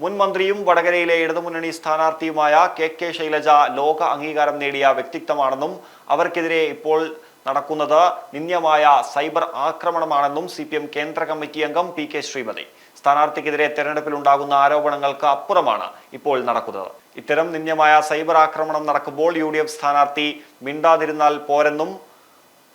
മുൻ മന്ത്രിയും വടകരയിലെ ഇടതുമുന്നണി സ്ഥാനാർത്ഥിയുമായ കെ കെ ശൈലജ ലോക അംഗീകാരം നേടിയ വ്യക്തിത്വമാണെന്നും അവർക്കെതിരെ ഇപ്പോൾ നടക്കുന്നത് നിന്ദ്യമായ സൈബർ ആക്രമണമാണെന്നും സി പി എം കേന്ദ്ര കമ്മിറ്റി അംഗം പി കെ ശ്രീമതി. സ്ഥാനാർത്ഥിക്കെതിരെ തെരഞ്ഞെടുപ്പിൽ ഉണ്ടാകുന്ന ആരോപണങ്ങൾക്ക് അപ്പുറമാണ് ഇപ്പോൾ നടക്കുന്നത്. ഇത്തരം നിന്ദ്യമായ സൈബർ ആക്രമണം നടക്കുമ്പോൾ യു ഡി എഫ് സ്ഥാനാർത്ഥി മിണ്ടാതിരുന്നാൽ പോരെന്നും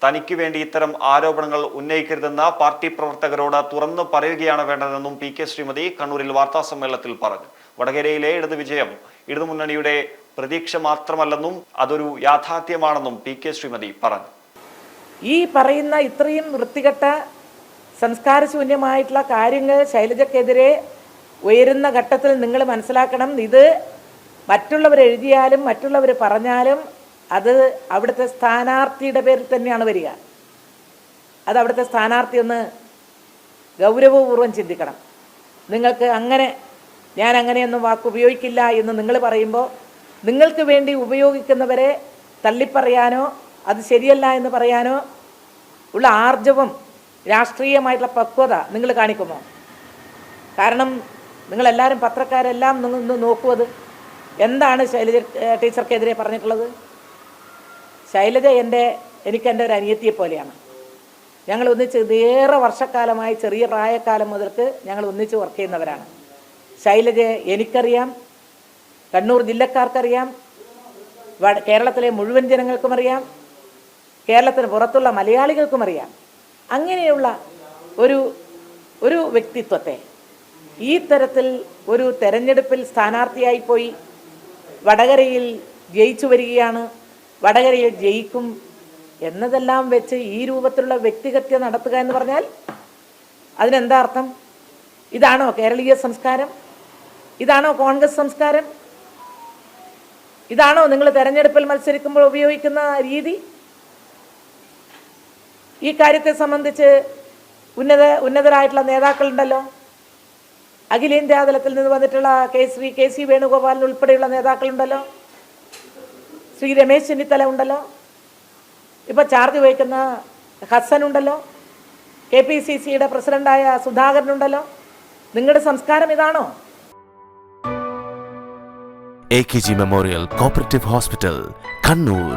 തനിക്ക് വേണ്ടി ഇത്തരം ആരോപണങ്ങൾ ഉന്നയിക്കരുതെന്ന് പാർട്ടി പ്രവർത്തകരോട് തുറന്നു പറയുകയാണ് വേണ്ടതെന്നും പി കെ ശ്രീമതി കണ്ണൂരിൽ വാർത്താ സമ്മേളനത്തിൽ പറഞ്ഞു. വടകരയിലെ ഇടത് വിജയം ഇടതുമുന്നണിയുടെ പ്രതീക്ഷ മാത്രമല്ലെന്നും അതൊരു യാഥാർത്ഥ്യമാണെന്നും പി കെ ശ്രീമതി പറഞ്ഞു. ഈ പറയുന്ന ഇത്രയും വൃത്തികെട്ട സംസ്കാരശൂന്യമായിട്ടുള്ള കാര്യങ്ങൾ ശൈലജക്കെതിരെ ഉയരുന്ന ഘട്ടത്തിൽ നിങ്ങൾ മനസ്സിലാക്കണം. ഇത് മറ്റുള്ളവർ എഴുതിയാലും മറ്റുള്ളവർ പറഞ്ഞാലും അത് അവിടുത്തെ സ്ഥാനാർത്ഥിയുടെ പേരിൽ തന്നെയാണ് വരിക. അത് അവിടുത്തെ സ്ഥാനാർത്ഥി ഒന്ന് ഗൗരവപൂർവം ചിന്തിക്കണം. നിങ്ങൾക്ക് അങ്ങനെ ഞാൻ അങ്ങനെയൊന്നും വാക്ക് ഉപയോഗിക്കില്ല എന്ന് നിങ്ങൾ പറയുമ്പോൾ നിങ്ങൾക്ക് വേണ്ടി ഉപയോഗിക്കുന്നവരെ തള്ളിപ്പറയാനോ അത് ശരിയല്ല എന്ന് പറയാനോ ഉള്ള ആർജവം രാഷ്ട്രീയമായിട്ടുള്ള പക്വത നിങ്ങൾ കാണിക്കുമോ? കാരണം നിങ്ങളെല്ലാവരും പത്രക്കാരെല്ലാം നിങ്ങൾ നോക്കുവത് നോക്കൂ എന്താണ് ശൈലജ ടീച്ചർക്കെതിരെ പറഞ്ഞിട്ടുള്ളത്? ശൈലജ എന്റെ എനിക്ക് എന്റെ ഒരു അനിയത്തിയെ പോലെയാണ്. ഞങ്ങൾ ഒന്നിച്ച് ഏറെ വർഷക്കാലമായി ചെറിയ പ്രായക്കാലം മുതൽക്ക് ഞങ്ങൾ ഒന്നിച്ച് വർക്ക് ചെയ്യുന്നവരാണ്. ശൈലജയെ എനിക്കറിയാം കണ്ണൂർ ജില്ലക്കാർക്കറിയാം കേരളത്തിലെ മുഴുവൻ ജനങ്ങൾക്കും അറിയാം കേരളത്തിന് പുറത്തുള്ള മലയാളികൾക്കും അറിയാം. അങ്ങനെയുള്ള ഒരു ഒരു വ്യക്തിത്വത്തെ ഈ തരത്തിൽ ഒരു തെരഞ്ഞെടുപ്പിൽ സ്ഥാനാർത്ഥിയായി പോയി വടകരയിൽ ജയിച്ചു വരികയാണ് വടകരയിൽ ജയിക്കും എന്നതെല്ലാം വെച്ച് ഈ രൂപത്തിലുള്ള വ്യക്തിഹത്യ നടത്തുക എന്ന് പറഞ്ഞാൽ അതിനെന്താ അർത്ഥം? ഇതാണോ കേരളീയ സംസ്കാരം? ഇതാണോ കോൺഗ്രസ് സംസ്കാരം? ഇതാണോ നിങ്ങൾ തെരഞ്ഞെടുപ്പിൽ മത്സരിക്കുമ്പോൾ ഉപയോഗിക്കുന്ന രീതി? ഈ കാര്യത്തെ സംബന്ധിച്ച് ഉന്നത ഉന്നതരായിട്ടുള്ള നേതാക്കളുണ്ടല്ലോ. അഖിലേന്ത്യാതലത്തിൽ നിന്ന് വന്നിട്ടുള്ള K Shri K C Venugopalan ഉൾപ്പെടെയുള്ള നേതാക്കളുണ്ടല്ലോ. ശ്രീ രമേശ് ചെന്നിത്തല ഉണ്ടല്ലോ? ഇപ്പോൾ ചാർജ് വഹിക്കുന്ന ഹസൻ ഉണ്ടല്ലോ? കെ പി സി സിയുടെ പ്രസിഡന്റായ സുധാകരനുണ്ടല്ലോ നിങ്ങളുടെ സംസ്കാരം ഇതാണോ? A K G memorial cooperative hospital Kannur